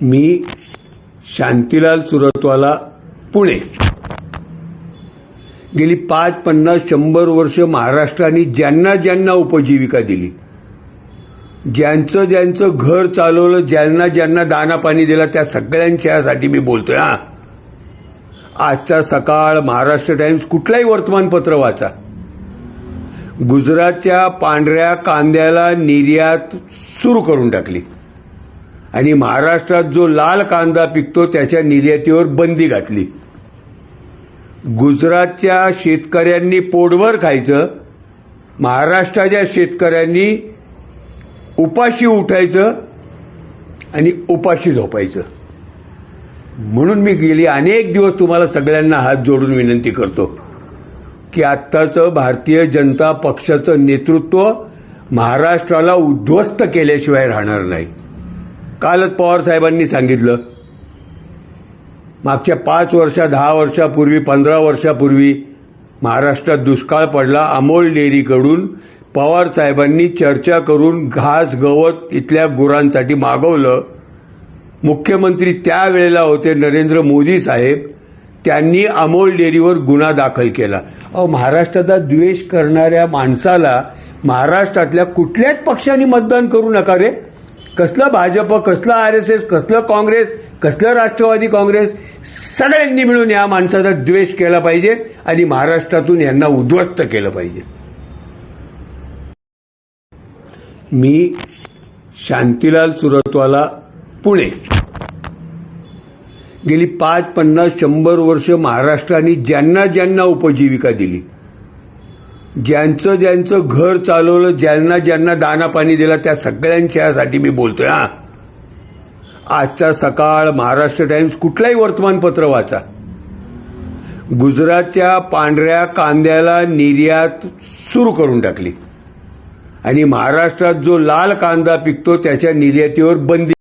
मी शांतीलाल सुरतवाला पुणे. गेली पाच पन्नास शंभर वर्ष महाराष्ट्राने ज्यांना ज्यांना उपजीविका दिली. ज्यांचं ज्यांचं घर चालवलं ज्यांना ज्यांना दाना पाणी दिला त्या सगळ्यांच्यासाठी मी बोलतोय हा. आजचा सकाळ महाराष्ट्र टाइम्स कुठलाही वर्तमानपत्र वाचा. गुजरातच्या पांढऱ्या कांद्याला निर्यात सुरू करून टाकली. आणि महाराष्ट्रात जो लाल कांदा पिकतो त्याच्या निर्यातीवर बंदी घातली. गुजरातच्या शेतकऱ्यांनी पोटभर खायचं महाराष्ट्राच्या शेतकऱ्यांनी उपाशी उठायचं आणि उपाशी झोपायचं. म्हणून मी गेली अनेक दिवस तुम्हाला सगळ्यांना हात जोडून विनंती करतो की आत्ताचं भारतीय जनता पक्षाचं नेतृत्व महाराष्ट्राला उद्ध्वस्त केल्याशिवाय राहणार नाही. कालच पवार साहेबांनी सांगितलं. मागच्या पाच वर्षा दहा वर्षापूर्वी पंधरा वर्षापूर्वी महाराष्ट्रात दुष्काळ पडला. अमोल डेअरीकडून पवार साहेबांनी चर्चा करून घास गवत इथल्या गुरांसाठी मागवलं. मुख्यमंत्री त्यावेळेला होते नरेंद्र मोदी साहेब. त्यांनी अमोल डेअरीवर गुन्हा दाखल केला. अहो महाराष्ट्राचा द्वेष करणाऱ्या माणसाला महाराष्ट्रातल्या कुठल्याच पक्षाने मतदान करू नका रे. कसलं भाजप कसलं आर एस एस कसलं काँग्रेस कसलं राष्ट्रवादी काँग्रेस सगळ्यांनी मिळून या माणसाचा द्वेष केला पाहिजे आणि महाराष्ट्रातून यांना उद्ध्वस्त केलं पाहिजे. मी शांतीलाल सुरतवाला पुणे. गेली पाच पन्नास शंभर वर्ष महाराष्ट्राने ज्यांना ज्यांना उपजीविका दिली ज्यांचं ज्यांचं घर चालवलं ज्यांना ज्यांना दाना पाणी दिला त्या सगळ्यांच्यासाठी मी बोलतोय हा. आजचा सकाळ महाराष्ट्र टाइम्स कुठलाही वर्तमानपत्र वाचा. गुजरातच्या पांढऱ्या कांद्याला निर्यात सुरू करून टाकली. आणि महाराष्ट्रात जो लाल कांदा पिकतो त्याच्या निर्यातीवर बंदी